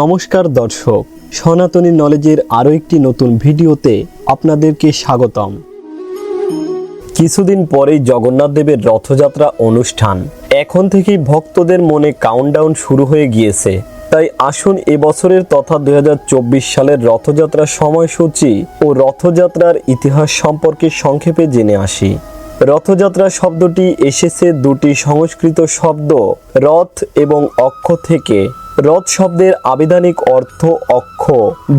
নমস্কার দর্শক, সনাতনী নলেজের আরও একটি নতুন ভিডিওতে আপনাদেরকে স্বাগতম। কিছুদিন পরেই জগন্নাথ দেবের রথযাত্রা অনুষ্ঠান। এখন থেকেই ভক্তদের মনে কাউন্টডাউন শুরু হয়ে গিয়েছে। তাই আসুন এবছরের তথা দু হাজার চব্বিশ সালের রথযাত্রার সময়সূচি ও রথযাত্রার ইতিহাস সম্পর্কে সংক্ষেপে জেনে আসি। রথযাত্রা শব্দটি এসেছে দুটি সংস্কৃত শব্দ, রথ এবং অক্ষ থেকে। রথ শব্দের আবিধানিক অর্থ অক্ষ।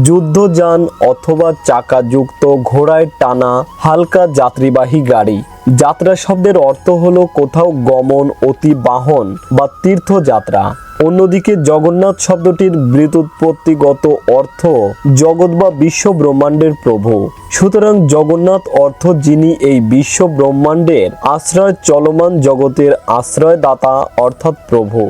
যুদ্ধযান অথবা চাকাযুক্ত ঘোড়ায় টানা হালকা যাত্রীবাহী গাড়ি। যাত্রা শব্দের অর্থ হলো কোথাও গমন অতি বাহন বা তীর্থযাত্রা। অন্যদিকে জগন্নাথ শব্দটির বৃতুৎপত্তিগত অর্থ জগৎ বা বিশ্ব ব্রহ্মাণ্ডের প্রভু। সুতরাং জগন্নাথ অর্থ যিনি এই বিশ্ব ব্রহ্মাণ্ডের আশ্রয় চলমান জগতের আশ্রয়দাতা অর্থাৎ প্রভু।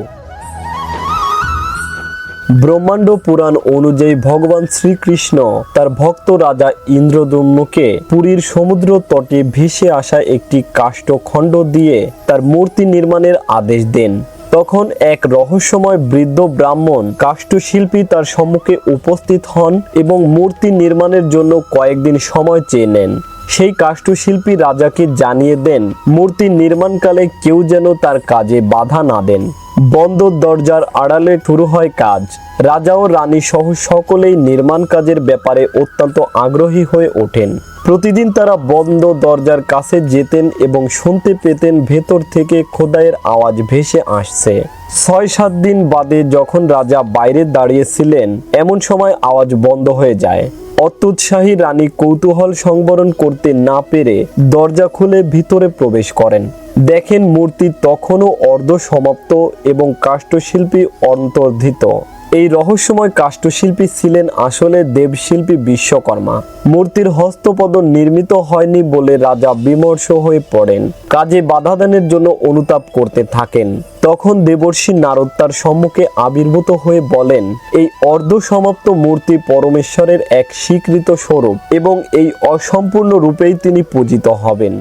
ব্রহ্মাণ্ড পুরাণ অনুযায়ী ভগবান শ্রীকৃষ্ণ তার ভক্ত রাজা ইন্দ্রদম্যকে পুরীর সমুদ্র তটে ভেসে আসা একটি কাষ্ঠখণ্ড দিয়ে তার মূর্তি নির্মাণের আদেশ দেন। তখন এক রহস্যময় বৃদ্ধ ব্রাহ্মণ কাষ্ঠশিল্পী তার সম্মুখে উপস্থিত হন এবং মূর্তি নির্মাণের জন্য কয়েকদিন সময় চেয়ে নেন। সেই কাষ্ঠশিল্পী রাজাকে জানিয়ে দেন, মূর্তি নির্মাণকালে কেউ যেন তার কাজে বাধা না দেন। বন্ধ দরজার আড়ালে শুরু হয় কাজ। রাজা ও রানী সহ সকলেই নির্মাণ কাজের ব্যাপারে অত্যন্ত আগ্রহী হয়ে ওঠেন। প্রতিদিন তারা বন্ধ দরজার কাছে যেতেন এবং শুনতে পেতেন ভেতর থেকে খোদাইয়ের আওয়াজ ভেসে আসছে। ছয় সাত দিন বাদে যখন রাজা বাইরে দাঁড়িয়েছিলেন, এমন সময় আওয়াজ বন্ধ হয়ে যায়। অত্যুৎসাহী রানী কৌতূহল সংবরণ করতে না পেরে দরজা খুলে ভিতরে প্রবেশ করেন। দেখেন মূর্তি তখনও অর্ধ সমাপ্ত এবং কাষ্ঠশিল্পী অন্তর্ধিত। এই রহস্যময় কাষ্ঠশিল্পী ছিলেন আসলে দেবশিল্পী বিশ্বকর্মা। মূর্তির হস্তপদ নির্মিত হয়নি বলে রাজা বিমর্ষ হয়ে পড়েন। কাজে বাধাদানের জন্য অনুতাপ করতে থাকেন। তখন দেবর্ষী নারদ তার সম্মুখে আবির্ভূত হয়ে বলেন, এই অর্ধ সমাপ্ত মূর্তি পরমেশ্বরের এক স্বীকৃত স্বরূপ এবং এই অসম্পূর্ণ রূপেই তিনি পূজিত হবেন।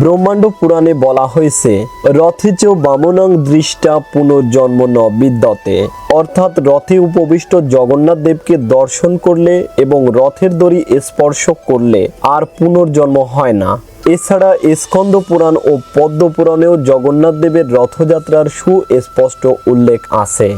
ব্রহ্মাণ্ড পুরাণে বলা হয়েছে, রথেচ বামনং দৃষ্টা পুনর্জন্ম ন বিদ্যতে। অর্থাৎ রথে উপবিষ্ট জগন্নাথ দেবকে দর্শন করলে এবং রথের দড়ি স্পর্শ করলে আর পুনর্জন্ম হয় না। এছাড়া স্কন্দ পুরাণ ও পদ্ম পুরাণেও জগন্নাথ দেবের রথযাত্রার সুস্পষ্ট উল্লেখ আছে।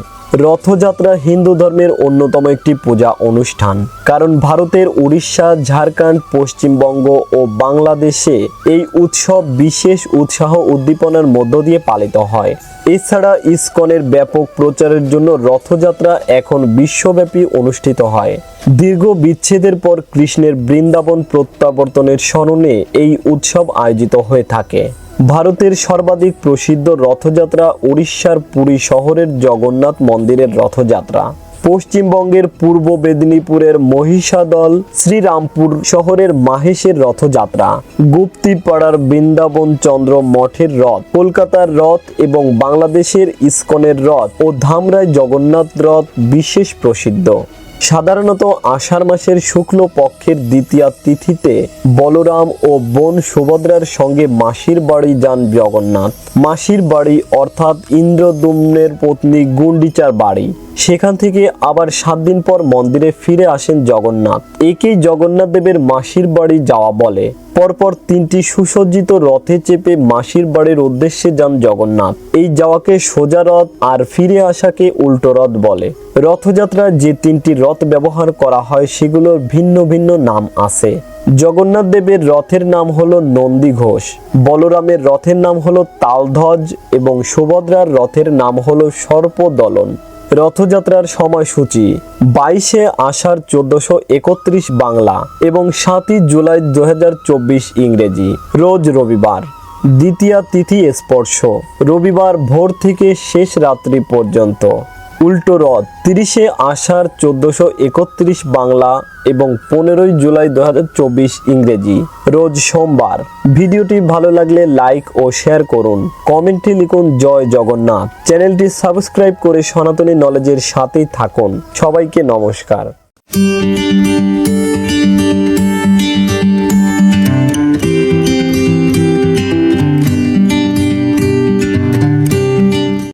রথযাত্রা হিন্দু ধর্মের অন্যতম একটি পূজা অনুষ্ঠান। কারণ ভারতের উড়িষ্যা, ঝাড়খণ্ড, পশ্চিমবঙ্গ ও বাংলাদেশে এই উৎসব বিশেষ উৎসাহ উদ্দীপনার মধ্য দিয়ে পালিত হয়। এছাড়া ইসকনের ব্যাপক প্রচারের জন্য রথযাত্রা এখন বিশ্বব্যাপী অনুষ্ঠিত হয়। দীর্ঘ বিচ্ছেদের পর কৃষ্ণের বৃন্দাবন প্রত্যাবর্তনের স্মরণে এই উৎসব আয়োজিত হয়ে থাকে। ভারতের সর্বাধিক প্রসিদ্ধ রথযাত্রা উড়িষ্যার পুরী শহরের জগন্নাথ মন্দিরের রথযাত্রা। পশ্চিমবঙ্গের পূর্ব মেদিনীপুরের মহিষাদল শ্রীরামপুর শহরের মাহেশের রথযাত্রা। গুপ্তিপাড়ার বৃন্দাবন চন্দ্র মঠের রথ, কলকাতার রথ এবং বাংলাদেশের ইস্কনের রথ ও ধামরায় জগন্নাথ রথ বিশেষ প্রসিদ্ধ। সাধারণত আষাঢ় মাসের শুক্ল পক্ষের দ্বিতীয়া তিথিতে বলরাম ও বোন সুভদ্রার সঙ্গে মাসির বাড়ি যান জগন্নাথ। মাসির বাড়ি অর্থাৎ ইন্দ্রদুম্নের পত্নী গুন্ডিচার বাড়ি। সেখান থেকে আবার সাত দিন পর মন্দিরে ফিরে আসেন জগন্নাথ। একেই জগন্নাথ দেবের মাসির বাড়ি যাওয়া বলে। পরপর তিনটি সুসজ্জিত রথে চেপে মাসির বাড়ির উদ্দেশ্যে যান জগন্নাথ। এই যাওয়াকে সোজা রথ আর ফিরে আসাকে উল্টো রথ বলে। রথযাত্রায় যে তিনটি রথ ব্যবহার করা হয়, সেগুলোর ভিন্ন ভিন্ন নাম আছে। জগন্নাথ দেবের রথের নাম হলো নন্দী ঘোষ। বলরামের রথের নাম হলো তালধ্বজ এবং সুভদ্রার রথের নাম হলো সর্পদলন। রথযাত্রার সময়সূচি, বাইশে আষাঢ় চোদ্দশো একত্রিশ বাংলা এবং সাতই জুলাই দু হাজার চব্বিশ ইংরেজি, রোজ রবিবার। দ্বিতীয় তিথি স্পর্শ, রবিবার ভোর থেকে শেষ রাত্রি পর্যন্ত। উল্টো রথ তিরিশে আষাঢ় চোদ্দোশো একত্রিশ বাংলা এবং পনেরোই জুলাই দু হাজার চব্বিশ ইংরেজি। রোজ সোমবার। ভিডিওটি ভালো লাগলে লাইক ও শেয়ার করুন। কমেন্টে লিখুন, জয় জগন্নাথ। চ্যানেলটি সাবস্ক্রাইব করে সনাতনী নলেজের সাথেই থাকুন। সবাইকে নমস্কার।